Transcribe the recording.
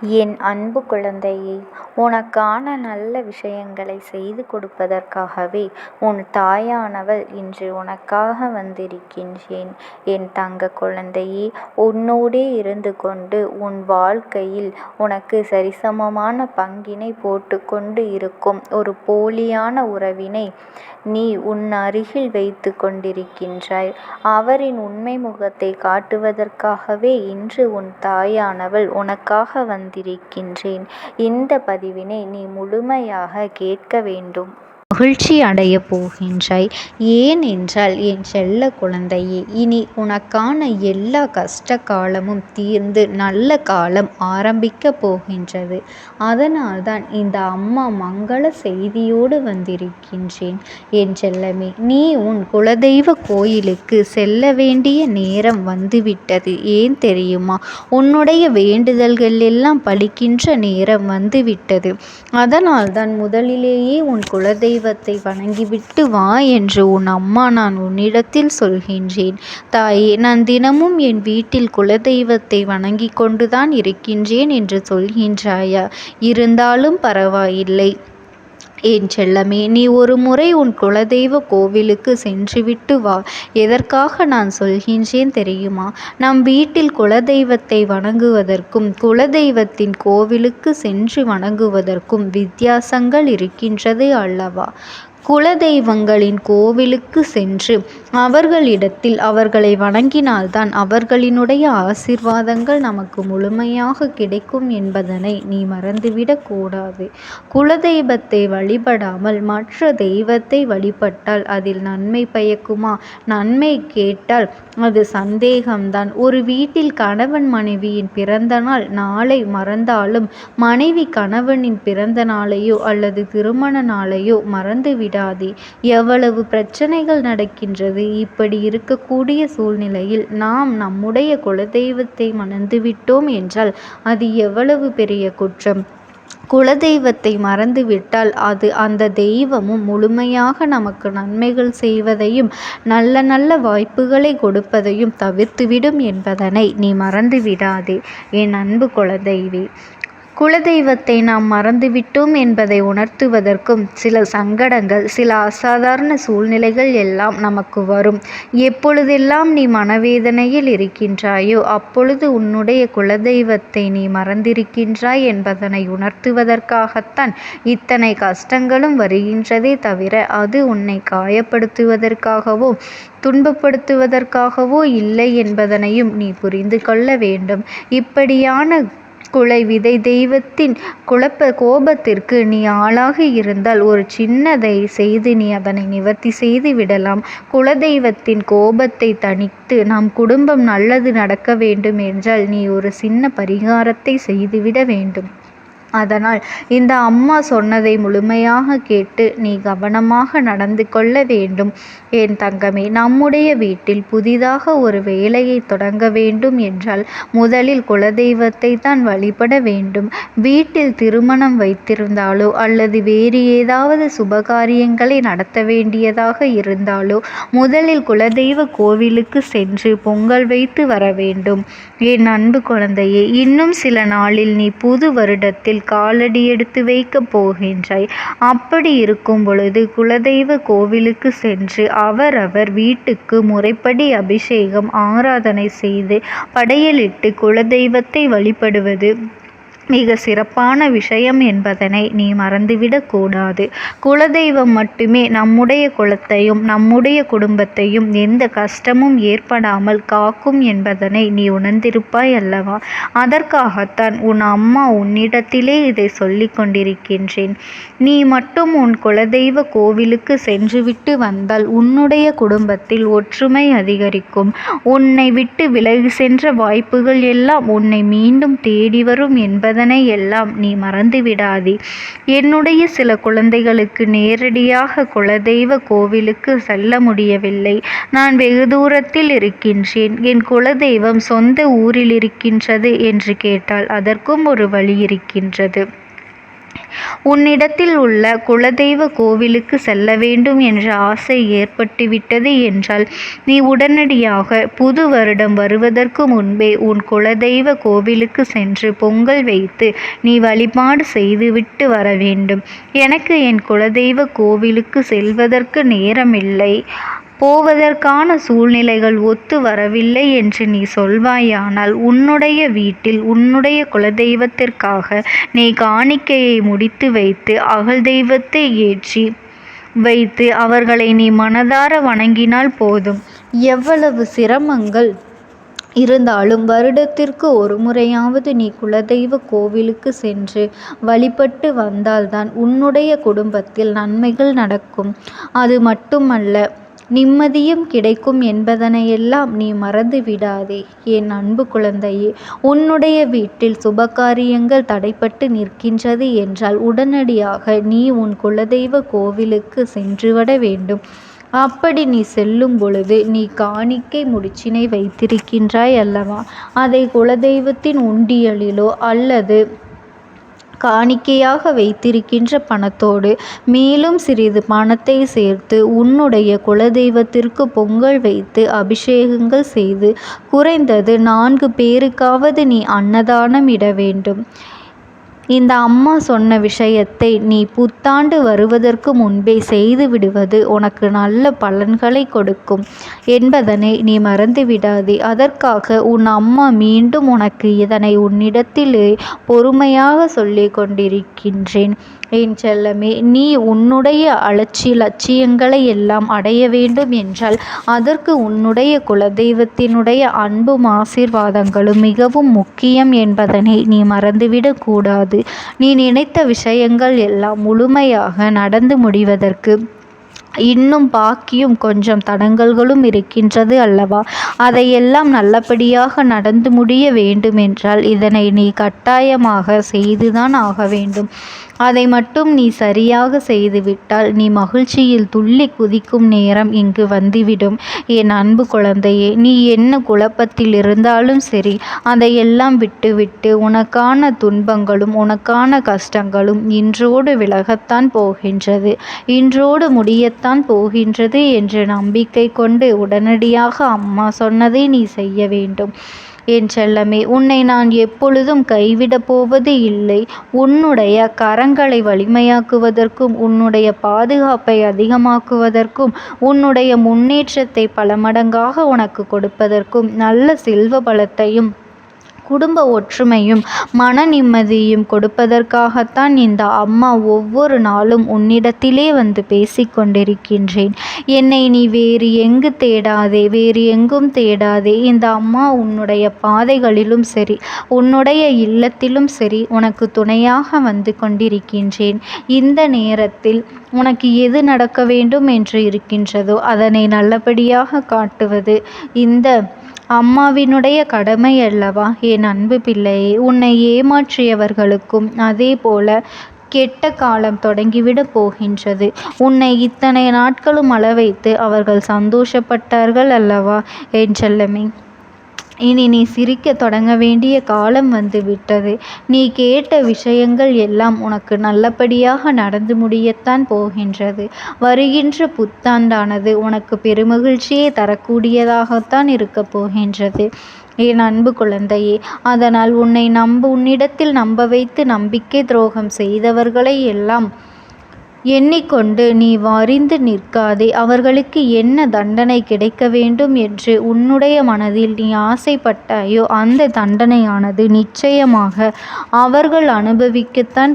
என் அன்பு குழந்தையே உனக்கான நல்ல விஷயங்களை செய்து கொடுப்பதற்காகவே உன் தாயானவள் இன்று உனக்காக வந்திருக்கின்றேன். என் தங்க குழந்தையே உன்னோடே இருந்து கொண்டு உன் வாழ்க்கையில் உனக்கு சரிசமமான பங்கினை போட்டுக்கொண்டு இருக்கும் ஒரு போலியான உறவினை நீ உன் அருகில் வைத்து கொண்டிருக்கின்றாய். அவரின் உண்மை முகத்தை காட்டுவதற்காகவே இன்று உன் தாயானவள் உனக்காக வந்திருக்கின்றேன். இந்தப் பதிவினை நீ முழுமையாகக் கேட்க வேண்டும். மகிழ்ச்சி அடைய போகின்றாய். ஏனென்றால் என் செல்ல குழந்தையே இனி உனக்கான எல்லா கஷ்ட காலமும் தீர்ந்து நல்ல காலம் ஆரம்பிக்கப் போகின்றது. அதனால்தான் இந்த அம்மா மங்கள செய்தியோடு வந்திருக்கின்றேன். என் செல்லமே நீ உன் குலதெய்வக் கோயிலுக்கு செல்ல வேண்டிய நேரம் வந்துவிட்டது. ஏன் தெரியுமா? உன்னுடைய வேண்டுதல்கள் எல்லாம் பலிக்கின்ற நேரம் வந்துவிட்டது. அதனால்தான் முதலிலேயே உன் தெய்வத்தை வணங்கிவிட்டு வா என்று உன் அம்மா நான் உன்னிடத்தில் சொல்கின்றேன். தாயே நான் தினமும் என் வீட்டில் குலதெய்வத்தை வணங்கிக் கொண்டுதான் இருக்கின்றேன் என்று சொல்கின்றாயா? இருந்தாலும் பரவாயில்லை என் செல்லமே நீ ஒரு முறை உன் குலதெய்வக் சென்று சென்றுவிட்டு வா. எதற்காக நான் சொல்கின்றேன் தெரியுமா? நம் வீட்டில் குலதெய்வத்தை வணங்குவதற்கும் குலதெய்வத்தின் கோவிலுக்கு சென்று வணங்குவதற்கும் வித்தியாசங்கள் இருக்கின்றது அல்லவா? குலதெய்வங்களின் கோவிலுக்கு சென்று அவர்களிடத்தில் அவர்களை வணங்கினால்தான் அவர்களினுடைய ஆசீர்வாதங்கள் நமக்கு முழுமையாக கிடைக்கும் என்பதனை நீ மறந்துவிடக் கூடாது. குலதெய்வத்தை வழிபடாமல் மற்ற தெய்வத்தை வழிபட்டால் அதில் நன்மை பயக்குமா? நன்மை கேட்டால் அது சந்தேகம்தான். ஒரு வீட்டில் கணவன் மனைவியின் பிறந்த நாள் நாளை மறந்தாலும் மனைவி கணவனின் பிறந்த நாளையோ அல்லது திருமண நாளையோ மறந்துவிட விடாதே. எவ்வளவு பிரச்சனைகள் நடக்கின்றது. இப்படி இருக்கக்கூடிய சூழ்நிலையில் நாம் நம்முடைய குலதெய்வத்தை மறந்துவிட்டோம் என்றால் அது எவ்வளவு பெரிய குற்றம். குலதெய்வத்தை மறந்துவிட்டால் அது அந்த தெய்வமும் முழுமையாக நமக்கு நன்மைகள் செய்வதையும் நல்ல நல்ல வாய்ப்புகளை கொடுப்பதையும் தவிர்த்துவிடும் என்பதனை நீ மறந்து விடாதே என் அன்பு குலதெய்வே குலதெய்வத்தை நாம் மறந்துவிட்டோம் என்பதை உணர்த்துவதற்கும் சில சங்கடங்கள் சில அசாதாரண சூழ்நிலைகள் எல்லாம் நமக்கு வரும். எப்பொழுதெல்லாம் நீ மனவேதனையில் இருக்கின்றாயோ அப்பொழுது உன்னுடைய குலதெய்வத்தை நீ மறந்திருக்கின்றாய் என்பதனை உணர்த்துவதற்காகத்தான் இத்தனை கஷ்டங்களும் வருகின்றதே தவிர அது உன்னை காயப்படுத்துவதற்காகவோ துன்பப்படுத்துவதற்காகவோ இல்லை என்பதனையும் நீ புரிந்து கொள்ள வேண்டும். இப்படியான குலை விதை தெய்வத்தின் குழப்ப கோபத்திற்கு நீ ஆளாகி இருந்தால் ஒரு சின்னதை செய்து நீ அதனை நிவர்த்தி செய்து விடலாம். குலதெய்வத்தின் கோபத்தை தணித்து நம் குடும்பம் நல்லது நடக்க வேண்டும் என்றால் நீ ஒரு சின்ன பரிகாரத்தை செய்துவிட வேண்டும். அதனால் இந்த அம்மா சொன்னதை முழுமையாக கேட்டு நீ கவனமாக நடந்து கொள்ள வேண்டும். என் தங்கமே நம்முடைய வீட்டில் புதிதாக ஒரு வேலையை தொடங்க வேண்டும் என்றால் முதலில் குலதெய்வத்தை தான் வழிபட வேண்டும். வீட்டில் திருமணம் வைத்திருந்தாலோ அல்லது வேறு ஏதாவது சுபகாரியங்களை நடத்த வேண்டியதாக இருந்தாலோ முதலில் குலதெய்வ கோவிலுக்கு சென்று பொங்கல் வைத்து வர வேண்டும். என் அன்பு குழந்தையே இன்னும் சில நாளில் நீ புது வருடத்தில் காலடி எடுத்து வைக்கப் போகின்றாய். அப்படி இருக்கும் பொழுது குலதெய்வ கோவிலுக்கு சென்று அவரவர் வீட்டுக்கு முறைப்படி அபிஷேகம் ஆராதனை செய்து படையலிட்டு குலதெய்வத்தை வழிபடுவது மிக சிறப்பான விஷயம் என்பதனை நீ மறந்துவிடக் கூடாது. குலதெய்வம் மட்டுமே நம்முடைய குலத்தையும் நம்முடைய குடும்பத்தையும் எந்த கஷ்டமும் ஏற்படாமல் காக்கும் என்பதனை நீ உணர்ந்திருப்பாய் அல்லவா? அதற்காகத்தான் உன் அம்மா உன்னிடத்திலே இதை சொல்லிக் கொண்டிருக்கின்றேன். நீ மட்டும் உன் குலதெய்வக் கோவிலுக்கு சென்றுவிட்டு வந்தால் உன்னுடைய குடும்பத்தில் ஒற்றுமை அதிகரிக்கும். உன்னை விட்டு விலகி சென்ற வாய்ப்புகள் எல்லாம் உன்னை மீண்டும் தேடி வரும் அதனை எல்லாம் நீ மறந்து விடாதே. என்னுடைய சில குழந்தைகளுக்கு நேரடியாக குலதெய்வ கோவிலுக்கு செல்ல முடியவில்லை. நான் வெகு தூரத்தில் இருக்கின்றேன். என் குலதெய்வம் சொந்த ஊரில் இருக்கின்றது என்று கேட்டால் அதற்கும் ஒரு வழி இருக்கின்றது. உன்னிடத்தில் உள்ள குலதெய்வ கோவிலுக்கு செல்ல வேண்டும் என்ற ஆசை ஏற்பட்டுவிட்டது என்றால் நீ உடனடியாக புது வருடம் வருவதற்கு முன்பே உன் குலதெய்வ கோவிலுக்கு சென்று பொங்கல் வைத்து நீ வழிபாடு செய்துவிட்டு வர வேண்டும். எனக்கு என் குலதெய்வ கோவிலுக்கு செல்வதற்கு நேரமில்லை. போவதற்கான சூழ்நிலைகள் ஒத்து வரவில்லை என்று நீ சொல்வாயானால் உன்னுடைய வீட்டில் உன்னுடைய குலதெய்வத்திற்காக நீ காணிக்கையை முடித்து வைத்து அகல் தெய்வத்தை ஏற்றி வைத்து அவர்களை நீ மனதார வணங்கினால் போதும். எவ்வளவு சிரமங்கள் இருந்தாலும் வருடத்திற்கு ஒரு முறையாவது நீ குலதெய்வ கோவிலுக்கு சென்று வழிபட்டு வந்தால்தான் உன்னுடைய குடும்பத்தில் நன்மைகள் நடக்கும். அது மட்டுமல்ல நிம்மதியும் கிடைக்கும் என்பதனையெல்லாம் நீ மறந்து விடாதே என் அன்பு குழந்தையே. உன்னுடைய வீட்டில் சுபகாரியங்கள் தடைப்பட்டு நிற்கின்றது என்றால் உடனடியாக நீ உன் குலதெய்வ கோவிலுக்கு சென்றுவிட வேண்டும். அப்படி நீ செல்லும் பொழுது நீ காணிக்கை முடிச்சினை வைத்திருக்கின்றாய் அல்லவா? அதை குலதெய்வத்தின் உண்டியலிலோ அல்லது காணிக்கையாக வைத்திருக்கின்ற பணத்தோடு மேலும் சிறிது பணத்தை சேர்த்து உன்னுடைய குலதெய்வத்திற்கு பொங்கல் வைத்து அபிஷேகங்கள் செய்து குறைந்தது நான்கு பேருக்காவது நீ அன்னதானம் இட வேண்டும். இந்த அம்மா சொன்ன விஷயத்தை நீ புத்தாண்டு வருவதற்கு முன்பே செய்து விடுவது உனக்கு நல்ல பலன்களை கொடுக்கும் என்பதனை நீ மறந்து விடாதே. அதற்காக உன் அம்மா மீண்டும் உனக்கு இதனை உன்னிடத்திலே பொறுமையாக சொல்லிக் கொண்டிருக்கின்றேன். என் செல்லமே நீ உன்னுடைய அலட்சி லட்சியங்களை எல்லாம் அடைய வேண்டும் என்றால் அதற்கு உன்னுடைய குலதெய்வத்தினுடைய அன்பும் ஆசீர்வாதங்களும் மிகவும் முக்கியம் என்பதனை நீ மறந்துவிடக்கூடாது நீ நினைத்த விஷயங்கள் எல்லாம் முழுமையாக நடந்து முடிவதற்கு இன்னும் பாக்கியும் கொஞ்சம் தடங்கல்களும் இருக்கின்றது அல்லவா? அதையெல்லாம் நல்லபடியாக நடந்து முடிய வேண்டுமென்றால் இதனை நீ கட்டாயமாக செய்துதான் ஆக வேண்டும். அதை மட்டும் நீ சரியாக செய்துவிட்டால் நீ மகிழ்ச்சியில் துள்ளி குதிக்கும் நேரம் இங்கு வந்துவிடும். என் அன்பு குழந்தையே நீ என்ன குழப்பத்தில் இருந்தாலும் சரி அதையெல்லாம் விட்டுவிட்டு உனக்கான துன்பங்களும் உனக்கான கஷ்டங்களும் இன்றோடு விலகத்தான் போகின்றது. இன்றோடு முடியத்தான் போகின்றது என்று நம்பிக்கை கொண்டு உடனடியாக அம்மா சொன்னதை நீ செய்ய வேண்டும். என் செல்லமே உன்னை நான் எப்பொழுதும் கைவிடப் போவது இல்லை. உன்னுடைய கரங்களை வலிமையாக்குவதற்கும் உன்னுடைய பாதுகாப்பை அதிகமாக்குவதற்கும் உன்னுடைய முன்னேற்றத்தை பல மடங்காக உனக்கு கொடுப்பதற்கும் நல்ல செல்வ பலத்தையும் குடும்ப ஒற்றுமையும் மன நிம்மதியும் கொடுப்பதற்காகத்தான் இந்த அம்மா ஒவ்வொரு நாளும் உன்னிடத்திலே வந்து பேசிக்கொண்டிருக்கின்றேன். என்னை நீ வேறு எங்கு தேடாதே வேறு எங்கும் தேடாதே. இந்த அம்மா உன்னுடைய பாதைகளிலும் சரி உன்னுடைய இல்லத்திலும் சரி உனக்கு துணையாக வந்து கொண்டிருக்கின்றேன். இந்த நேரத்தில் உனக்கு எது நடக்க வேண்டும் என்று இருக்கின்றதோ அதனை நல்லபடியாக காட்டுவது இந்த அம்மாவினுடைய கடமை அல்லவா? என் அன்பு பிள்ளையே உன்னை ஏமாற்றியவர்களுக்கும் அதே போல கெட்ட காலம் தொடங்கிவிடப் போகின்றது. உன்னை இத்தனை நாட்களும் அளவைத்து அவர்கள் சந்தோஷப்பட்டார்கள் அல்லவா? என் செல்லமே. இனி நீ சிரிக்க தொடங்க வேண்டிய காலம் வந்து விட்டது. நீ கேட்ட விஷயங்கள் எல்லாம் உனக்கு நல்லபடியாக நடந்து முடியத்தான் போகின்றது. வருகின்ற புத்தாண்டானது உனக்கு பெருமகிழ்ச்சியை தரக்கூடியதாகத்தான் இருக்கப் போகின்றது. என் அன்பு குழந்தையே அதனால் உன்னை நம்ப உன்னிடத்தில் நம்ப வைத்து நம்பிக்கை துரோகம் செய்தவர்களை எல்லாம் எண்ணிக்கொண்டு நீ வறிந்து நிற்காதே அவர்களுக்கு என்ன தண்டனை கிடைக்க வேண்டும் என்று உன்னுடைய மனதில் நீ ஆசைப்பட்டாயோ அந்த தண்டனையானது நிச்சயமாக அவர்கள் அனுபவிக்கத்தான்